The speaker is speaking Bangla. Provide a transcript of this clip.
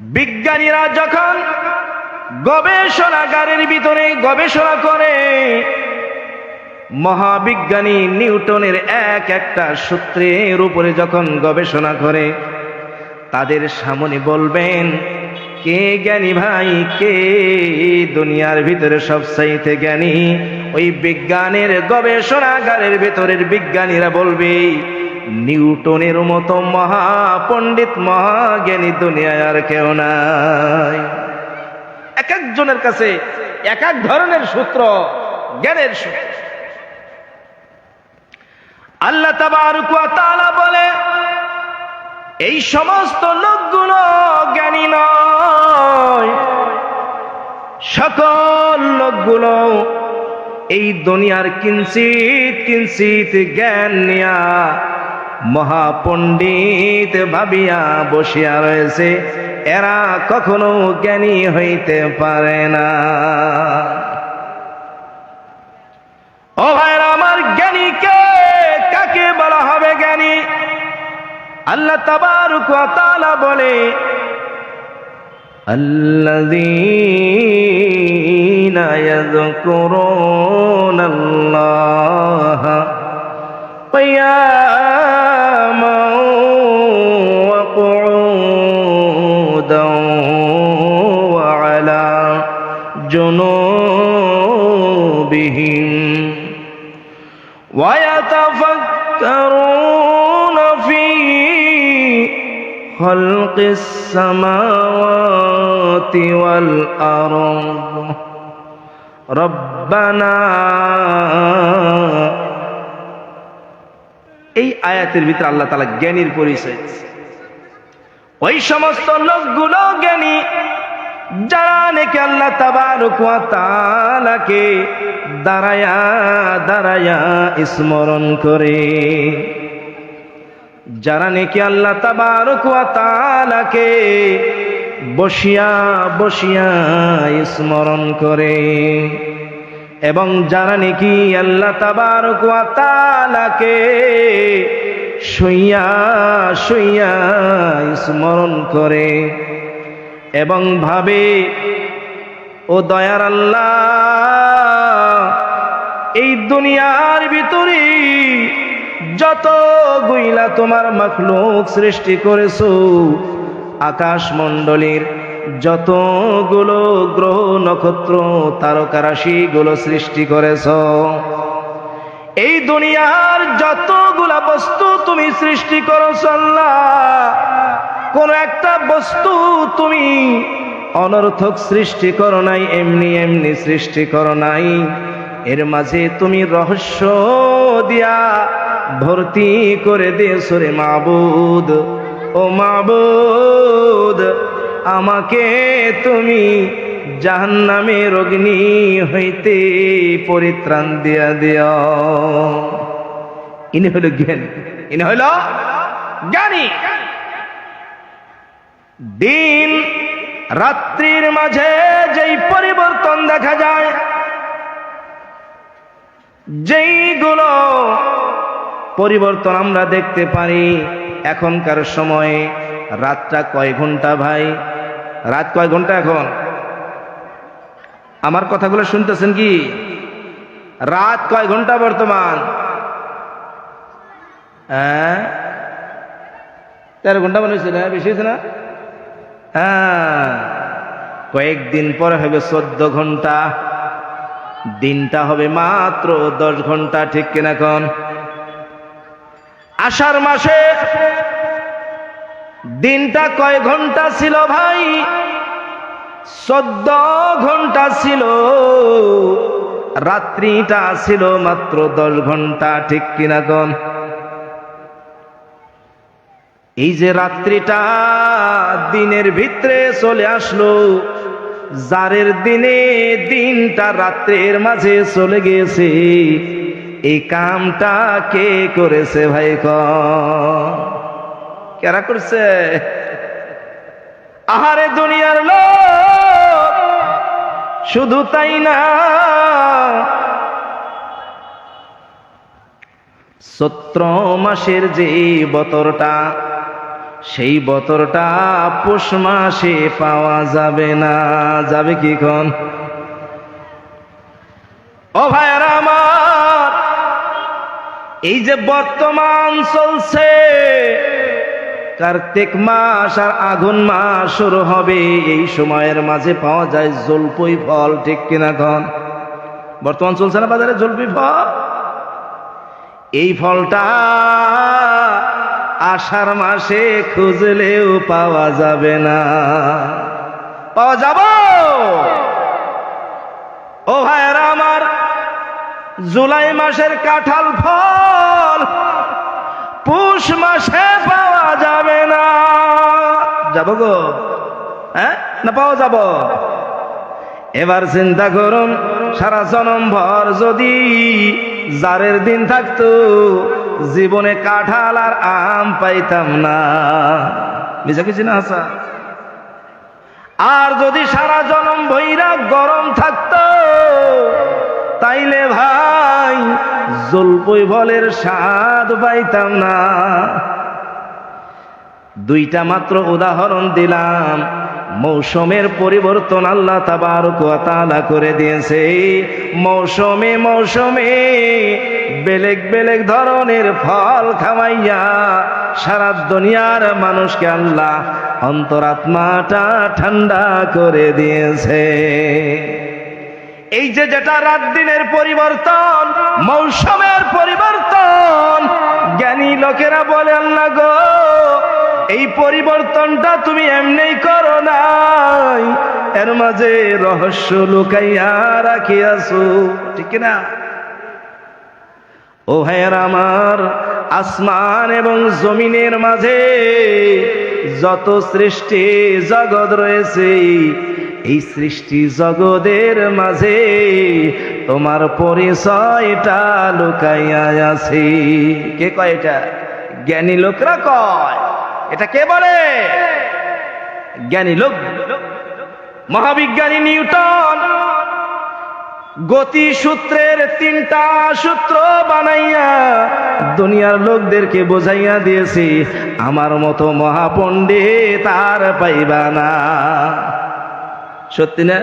বিজ্ঞানীরা যখন গবেষণাগারের ভিতরে গবেষণা করে, মহাবিজ্ঞানী নিউটনের এক একটা সূত্রের উপরে যখন গবেষণা করে, তাদের সামনে বলবেন, কে জ্ঞানী ভাই, কে দুনিয়ার ভিতরে সবচাইতে জ্ঞানী? ওই বিজ্ঞানের গবেষণাগারের ভিতরের বিজ্ঞানীরা বলবে নিউটনের মতো মহাপণ্ডিত মহাজ্ঞানী দুনিয়ায় আর কেউ নাই। এক একজনের কাছে এক এক ধরনের সূত্র, জ্ঞানের সূত্র। আল্লাহ তাআলা বলে, এই সমস্ত লোকগুলো জ্ঞানী নয়। সকল লোকগুলো এই দুনিয়ার কিঞ্চিত কিঞ্চিত জ্ঞান নিয়া মহাপণ্ডিত ভাবিয়া বসিয়া রয়েছে এরা কখনো জ্ঞানী হইতে পারে না ও ভাইরা আমার জ্ঞানীকে কাকে বলা হবে জ্ঞানী আল্লাহ তাবারক ওয়া তাআলা বলে الذين يذكرون الله قياما ويتفكرون في خلق السماوات والأرض ربنا এই আয়াতের ভিতরে আল্লাহ তালা জ্ঞানীর পরিচয় দিয়েছে। ওই সমস্ত লোকগুলো জ্ঞানী যারা নাকি আল্লাহ তাবারক ওয়া তাআলাকে দাঁড়ায়া দাঁড়ায়া স্মরণ করে। যারা নাকি আল্লাহ তাবারক বসিয়া বসিয়া স্মরণ করে, এবং যারা নাকি আল্লাহ তাবারক শুইয়া শুইয়া স্মরণ করে, এবং ভাবে, ও দয়ার আল্লাহ এই দুনিয়ার ভিতরে যত গুইলা তোমার মখলুক সৃষ্টি করেছ আকাশ মণ্ডলীর যতগুলো গ্রহ, নক্ষত্র, তারকারাশি গুলো সৃষ্টি করেছ, এই দুনিয়ার যতগুলা বস্তু তুমি সৃষ্টি করছ আল্লাহ, কোন একটা বস্তু তুমি অনর্থক সৃষ্টি করো নাই, এমনি এমনি সৃষ্টি করো নাই। এর মাঝে তুমি রহস্য দিয়া ভর্তি করে দিয়েছ রে মাবুদ। ও মাবুদ, আমাকে তুমি জাহান্নামের অগ্নি হইতে পরিত্রাণ দিয়া দিও। ইনি জ্ঞানী। ইনি হলো জ্ঞানী। দিন রাত্রির মাঝে যেই পরিবর্তন দেখা যায় যেইগুলো পরিবর্তন আমরা দেখতে পারি এখনকার সময়ে, রাতটা কয় ঘণ্টা ভাই? রাত কয় ঘণ্টা এখন? আমার কথাগুলো শুনতেছেন কি? রাত কয় ঘণ্টা বর্তমান? হ্যাঁ? তেরো ঘণ্টা মনে হয়েছে না? বেশি হয়েছে না? হ্যাঁ। কয়েকদিন পরে হবে চোদ্দ ঘণ্টা। দিনটা হবে মাত্র দশ ঘণ্টা, ঠিক কিনা এখন আষাঢ় মাসে দিনটা কয় ঘণ্টা ছিল ভাই? চোদ্দ ঘণ্টা ছিল। রাত্রিটা ছিল মাত্র দশ ঘণ্টা, ঠিক কিনা কন? এই যে রাত্রিটা দিনের ভিতরে চলে আসলো জারের দিনে দিনটা রাত্রের মাঝে চলে গেছে। এই কামটা কে করেছে ভাই কেরা করছে? আহারে দুনিয়ার লোক, শুধু তাই না। চৈত্র মাসের যে বতরটা সেই বতরটা পৌষ মাসে পাওয়া যাবে না। যাবে কি কোন ও ভাইয়ারা আমার, এই যে বর্তমান চলছে, কার্তিক মাস আর আগুন মাস শুরু হবে। এই সময়ের মাঝে পাওয়া যায় জলপই ফল, ঠিক কিনা কন বর্তমান চলছে না বাজারে জলপি ফল? এই ফলটা আষাঢ় মাসে খুঁজলেও পাওয়া যাবে না। পাওয়া যাব? ও ভাইয়েরা আমার, জুলাই মাসের কাঁঠাল ফল পুষ মাসে পাওয়া যাবে না। যাব গো? হ্যাঁ? না, পাওয়া যাব। এবার চিন্তা করুন, সারা জনম ভর যদি জারের দিন থাকতো জীবনে কাঁঠাল আর আম পাইতাম না। বুঝা কিছু না আসা আর যদি সারা জনম ভৈরা গরম থাকতো, তাইলে ভাই জলপই ফলের স্বাদ পাইতাম না। দুইটা মাত্র উদাহরণ দিলাম। মৌসুমের পরিবর্তন আল্লাহ তাবার করে দিয়েছে। মৌসুমে মৌসুমে বেলেগ বেলেগ ধরনের ফল খাওয়াইয়া সারা দুনিয়ার মানুষকে আল্লাহ অন্তরাত্মাটা ঠান্ডা করে দিয়েছে। এই যে যেটা রাত দিনের পরিবর্তন, মৌসুমের পরিবর্তন, জ্ঞানী লোকেরা বলে, আল্লাহ গো, এই পরিবর্তনটা তুমি এমনি করো নাই। এর মাঝে রহস্য লুকাইয়া রাখিয়াছো। ঠিক না ও ভাইয়ের আমার, আসমান এবং জমিনের মাঝে যত সৃষ্টি জগৎ রয়েছে, এই সৃষ্টি জগতের মাঝে তোমার পরিচয়টা লুকাইয়া আছে। কে কয় এটা? জ্ঞানী লোকরা কয়। এটা কে বলে? জ্ঞানী লোক। মহাবিজ্ঞানী নিউটন। গতি সূত্রের তিনটা সূত্র বানাইয়া দুনিয়ার লোকদেরকে বোঝাইয়া দিয়েছি, আমার মতো মহাপণ্ডিত আর পাইবা না। সত্যি না?